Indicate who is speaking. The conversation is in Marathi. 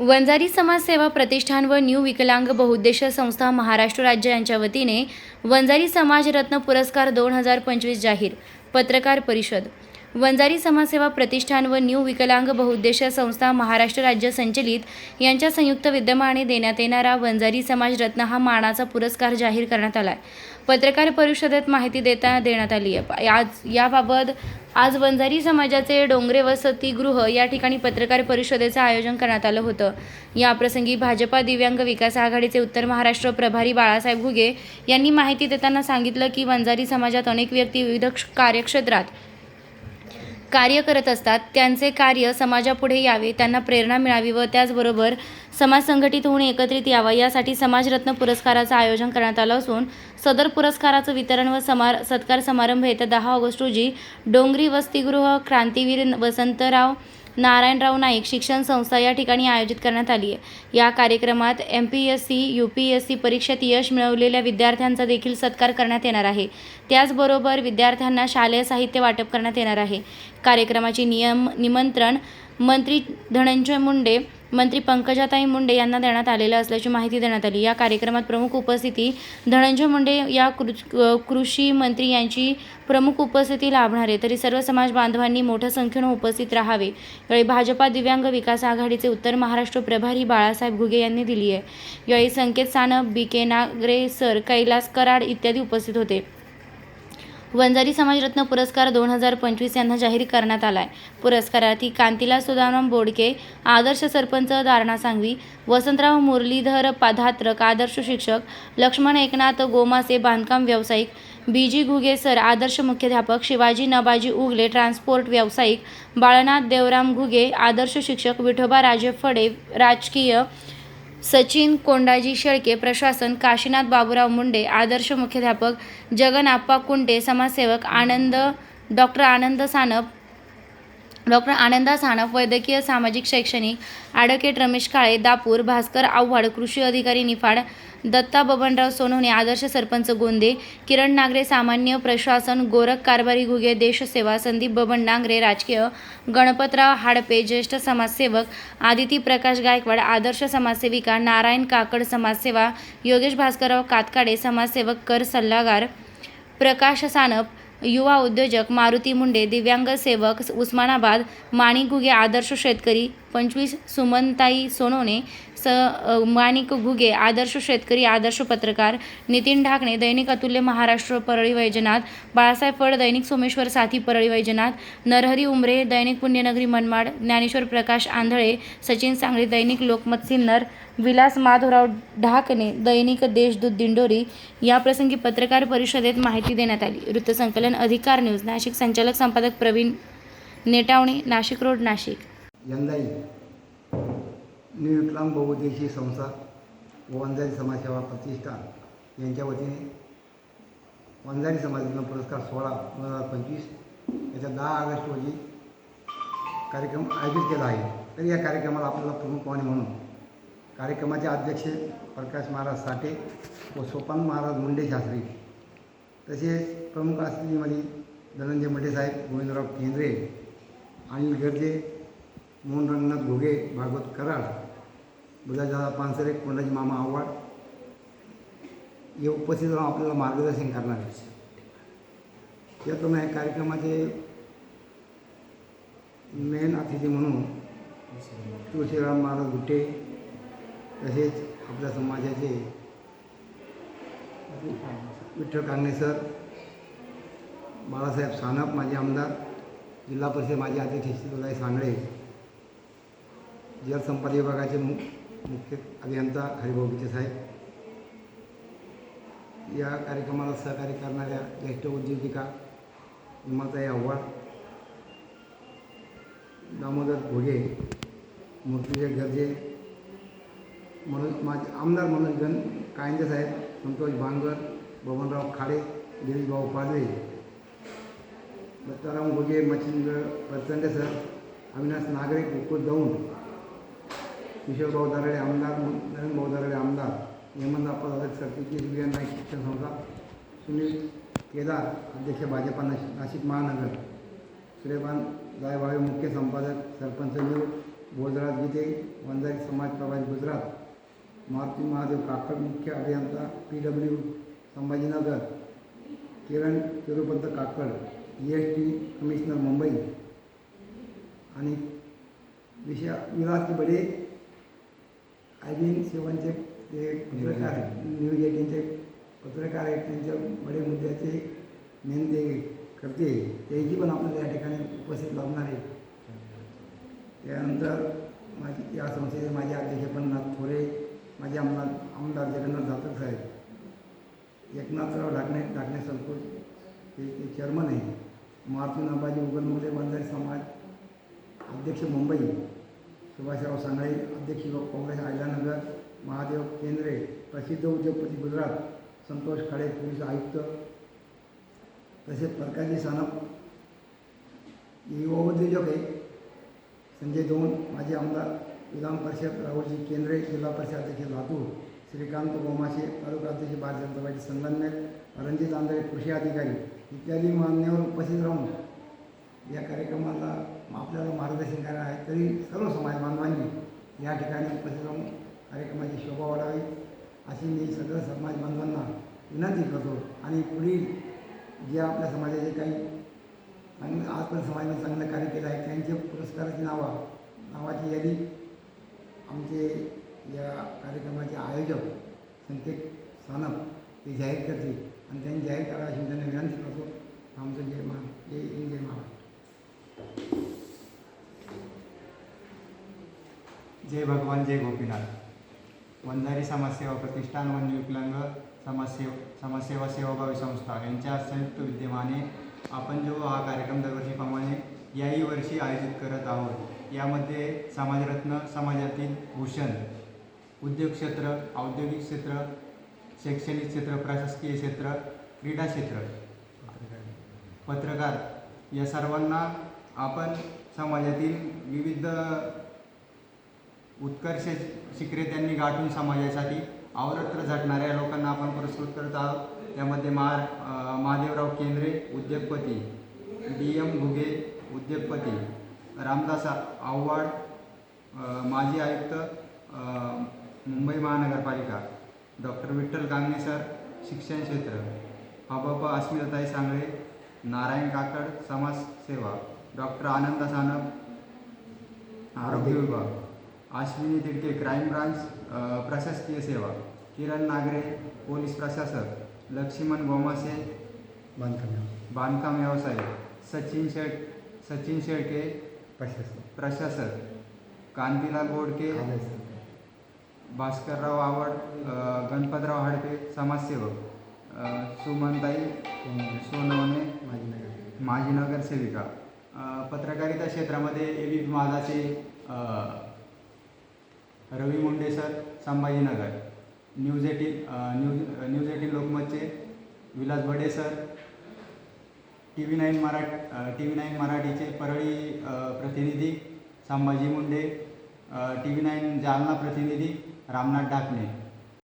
Speaker 1: वंजारी समाजसेवा प्रतिष्ठान व न्यू विकलांग बहुउद्देशीय संस्था महाराष्ट्र राज्य यांच्या वतीने वंजारी समाज रत्न पुरस्कार दोन हजार पंचवीस जाहीर पत्रकार परिषद. वंजारी समाजसेवा प्रतिष्ठान व न्यू विकलांग बहुउद्देशीय संस्था महाराष्ट्र राज्य संचलित यांच्या संयुक्त विद्यमाने देण्यात येणारा वंजारी समाज रत्न हा मानाचा पुरस्कार जाहीर करण्यात आला आहे पत्रकार परिषदेत माहिती देता देण्यात आली आहे. आज याबाबत आज वंजारी समाजाचे डोंगरे वसतिगृह या ठिकाणी पत्रकार परिषदेचं आयोजन करण्यात आलं होतं. याप्रसंगी भाजपा दिव्यांग विकास आघाडीचे उत्तर महाराष्ट्र प्रभारी बाळासाहेब घुगे यांनी माहिती देताना सांगितलं की वंजारी समाजात अनेक व्यक्ती विविध कार्यक्षेत्रात कार्य करत असतात त्यांचे कार्य समाजापुढे यावे त्यांना प्रेरणा मिळावी व त्याचबरोबर समाज संघटित होऊन एकत्रित यावा यासाठी समाजरत्न पुरस्काराचं आयोजन करण्यात आलं असून सदर पुरस्काराचं वितरण व समार सत्कार समारंभ येत्या दहा ऑगस्ट रोजी डोंगरी वसतिगृह क्रांतीवीर वसंतराव नारायणराव नाईक शिक्षण संस्था या ठिकाणी आयोजित करण्यात आली आहे. या कार्यक्रमात M P S C U P S C परीक्षेत यश मिळवलेल्या विद्यार्थ्यांचा देखील सत्कार करण्यात येणार आहे. त्याचबरोबर विद्यार्थ्यांना शालेय साहित्य वाटप करण्यात येणार आहे. कार्यक्रमाची नियम निमंत्रण मंत्री धनंजय मुंडे मंत्री पंकजाताई मुंडे यांना देण्यात आलेलं असल्याची माहिती देण्यात आली. या कार्यक्रमात प्रमुख उपस्थिती धनंजय मुंडे या कृ कृषी मंत्री यांची प्रमुख उपस्थिती लाभणार. आहे तरी सर्व समाज बांधवांनी मोठ्या संख्येनं उपस्थित राहावे. यावेळी भाजपा दिव्यांग विकास आघाडीचे उत्तर महाराष्ट्र प्रभारी बाळासाहेब घुगे यांनी दिली आहे यावेळी Sanket Sanap B K Nagare sir Kailas Karad इत्यादी उपस्थित होते. वंजारी समाजरत्न पुरस्कार दोन हजार पंचवीस यांना जाहीर करण्यात आला आहे पुरस्कारार्थी कांतीला सुदाराम बोडके आदर्श सरपंच दारणा सांगवी वसंतराव मुरलीधर पाधात्रक आदर्श शिक्षक लक्ष्मण एकनाथ गोमासे बांधकाम व्यावसायिक बी जी घुगे सर आदर्श मुख्याध्यापक शिवाजी नबाजी उगले ट्रान्सपोर्ट व्यावसायिक बाळनाथ देवराम घुगे आदर्श शिक्षक विठोबा राजे फडे राजकीय सचिन कोंडाजी शेळके प्रशासन काशीनाथ बाबूराव मुंडे आदर्श मुख्याध्यापक जगन आप्पा कुंटे समाजसेवक आनंद डॉक्टर आनंद सानप डॉक्टर आनंदा सानप वैद्यकीय सामाजिक शैक्षणिक ॲडव्होकेट रमेश काळे दापूर भास्कर आव्हाड कृषी अधिकारी निफाड दत्ता बबनराव सोनवणे आदर्श सरपंच गोंदे किरण नागरे सामान्य प्रशासन गोरख कारभारी घुगे देशसेवा संदीप बबन नांगरे राजकीय गणपतराव हाडपे ज्येष्ठ समाजसेवक आदिती प्रकाश गायकवाड आदर्श समाजसेविका नारायण काकड समाजसेवा योगेश भास्करराव कातकाडे समाजसेवक कर सल्लागार प्रकाश सानप युवा उद्योजक मारुती मुंडे दिव्यांग सेवक उस्मानाबाद माणिक घुगे आदर्श शेतकरी पंचवीस सुमनताई सोनवणे स माणिक घुगे आदर्श शेतकरी आदर्श पत्रकार नितीन ढाकणे दैनिक अतुल्य महाराष्ट्र परळी वैजनाथ बाळासाहेब फड दैनिक सोमेश्वर साथी परळी वैजनाथ नरहरी उमरे दैनिक पुण्यनगरी मनमाड ज्ञानेश्वर प्रकाश आंधळे सचिन सांगळे दैनिक लोकमत सिन्नर विलास माधवराव ढाकणे दैनिक देशदूत दिंडोरी याप्रसंगी पत्रकार परिषदेत माहिती देण्यात आली. वृत्तसंकलन अधिकार न्यूज नाशिक संचालक संपादक प्रवीण नेटावणे नाशिक रोड नाशिक.
Speaker 2: यंदाही न्यू बहुउद्देशीय संस्था व वंजारी समाजसेवा प्रतिष्ठान यांच्या वतीने वंजारी समाजातून पुरस्कार सोळा दोन हजार पंचवीस याच्या दहा ऑगस्ट रोजी कार्यक्रम आयोजित केला आहे. तर या कार्यक्रमाला आपल्याला प्रमुख पाहुणे म्हणून कार्यक्रमाचे अध्यक्ष प्रकाश महाराज साठे व सोपान महाराज मुंडे शास्त्री तसेच प्रमुख अतिथीमध्ये धनंजय मुंडे साहेब गोविंदराव केंद्रे अनिल गर्जे मोहन रंगनाथ घोगे भागवत कराड बुधादादा पानसरे कोंडाजी मामा आव्हाड. हे उपस्थित राहून आपल्याला मार्गदर्शन करणार आहे त्याप्रमाणे या कार्यक्रमाचे मेन अतिथी म्हणून तुळशीराम महाराज गुट्टे तसेच आपल्या समाजाचे विठ्ठल कांगणे सर बाळासाहेब सानप माजी आमदार जिल्हा परिषद माजी अतिथी शिवदाई सांगळे जलसंपदा विभागाचे मु मुख्य अभियंता हरिभाऊ बिचे साहेब. या कार्यक्रमाला सहकार्य करणाऱ्या ज्येष्ठ उद्योजिका विमाताई आव्हाड दामोदर घोगे मूर्तिजय गर्जे मनोज माझे आमदार मनोज गण कायंदे साहेब संतोष बांगर बबनराव खाडे गिरीशभाऊ पाडवे दत्ताराम घोगे मच्छिंद्र प्रचंड सर अविनाश नागरे गोकुळ दौंड किशोरभाऊ दारडे आमदार नवीन भाऊ दराडे आमदार हेमंत दादा सरतेची विजय नाईक शिक्षण संस्था सुनील केदार अध्यक्ष भाजपा नाशिक नाशिक महानगर सूर्यकांत जायभावे मुख्य संपादक सरपंच न्यू भोजराज गीते वंजारी समाज प्रभारी गुजरात मारुती महादेव काकड मुख्य अभियंता P W Sambhajinagar Kiran Tirupant Kakad G S T commissioner Mumbai आणि विषय Vilas Bade I B N सेवनचे ते पत्रकार न्यूज एटीनचे पत्रकार आहेत त्यांच्या बडे मुद्द्याचे मेन ते करते. त्याची पण आपल्याला या ठिकाणी उपस्थित लावणार आहे. त्यानंतर माझी या संस्थेचे माझे अध्यक्ष पण थोरे माझे आमदार आमदार जगन्नाथ जाधव साहेब एकनाथराव ढाकणे ढाकणे संकुल हे ते चेअरमन आहे मारुती नाबाजी उगलमुले बंजारी समाज अध्यक्ष मुंबई सुभाषराव सांगळे अध्यक्ष काँग्रेस आयलानगर महादेव केंद्रे प्रसिद्ध उद्योगपती गुजरात संतोष खाडे पोलीस आयुक्त तसेच प्रकाशजी सानप युवा उद्योजक आहे. संजय दोन माजी आमदार विधान परिषद राहुलजी केंद्रे जिल्हा परिषद अध्यक्ष लातूर श्रीकांत गोमाशे तालुका अध्यक्ष भारतीय जनता पार्टी संगमनेर रणजित आंधळे कृषी अधिकारी इत्यादी मान्यवर उपस्थित राहून या कार्यक्रमाला आपल्याला मार्गदर्शन करायला आहे तरी सर्व समाज बांधवांनी या ठिकाणी उपस्थित राहून कार्यक्रमाची शोभा वाढावी. अशी मी सगळं समाज बांधवांना विनंती करतो. आणि पुढील जे आपल्या समाजाचे काही चांगलं आजपर्यंत समाजाने चांगलं कार्य केलं आहे त्यांचे पुरस्काराची नावं नावाची यादी आमचे या कार्यक्रमाचे आयोजक संकेत सानप ते जाहीर करतील. आणि त्यांनी जाहीर करा अशी त्यांना विनंती करतो. आमचं जय मा जय हिंद जय
Speaker 3: जय भगवान जय गोपीनाथ. वंजारी समाजसेवा प्रतिष्ठान व विकलांग समाजसेव समाजसेवा सेवाभावी संस्था यांच्या संयुक्त विद्यमाने आपण जो हा कार्यक्रम दरवर्षीप्रमाणे याही वर्षी आयोजित करत आहोत यामध्ये समाजरत्न समाजातील भूषण उद्योग क्षेत्र औद्योगिक क्षेत्र शैक्षणिक क्षेत्र प्रशासकीय क्षेत्र क्रीडा क्षेत्र पत्रकार या सर्वांना आपण समाजातील विविध उत्कर्ष शिखरे त्यांनी गाठून समाजासाठी अवरत्र झटणाऱ्या लोकांना आपण पुरस्कृत करत आहोत. त्यामध्ये महा महादेवराव केंद्रे उद्योगपती डी एम घुगे उद्योगपती रामदास आव्हाड माजी आयुक्त मुंबई महानगरपालिका डॉक्टर विठ्ठल कांगणे सर शिक्षण क्षेत्र हबाबा अस्मिताताई सांगळे नारायण काकड समाजसेवा डॉक्टर आनंद सानप आरोग्य विभाग. अश्विनी तिडके क्राईम ब्रांच प्रशासकीय सेवा. किरण नागरे पोलीस प्रशासक. लक्ष्मण गोमासे.
Speaker 2: बांधकाम
Speaker 3: बांधकाम व्यवसाय. सचिन शेळ सचिन शेळके.
Speaker 2: प्रशासन
Speaker 3: प्रशासक. कांतीलाल बोडके. भास्करराव आवड गणपतराव हाडपे समाजसेवक. सुमनताई. सोनवणे. माजी नगरसेविका पत्रकारिता क्षेत्रामध्ये AB माझाचे Ravi Munde sir Sambhajinagar news eighteen news news eighteen लोकमतचे Vilas Bade sir T V nine मरा टी व्ही नाईन मराठीचे परळी प्रतिनिधी Sambhaji Munde T V nine Jalna प्रतिनिधी रामनाथ ढाकणे.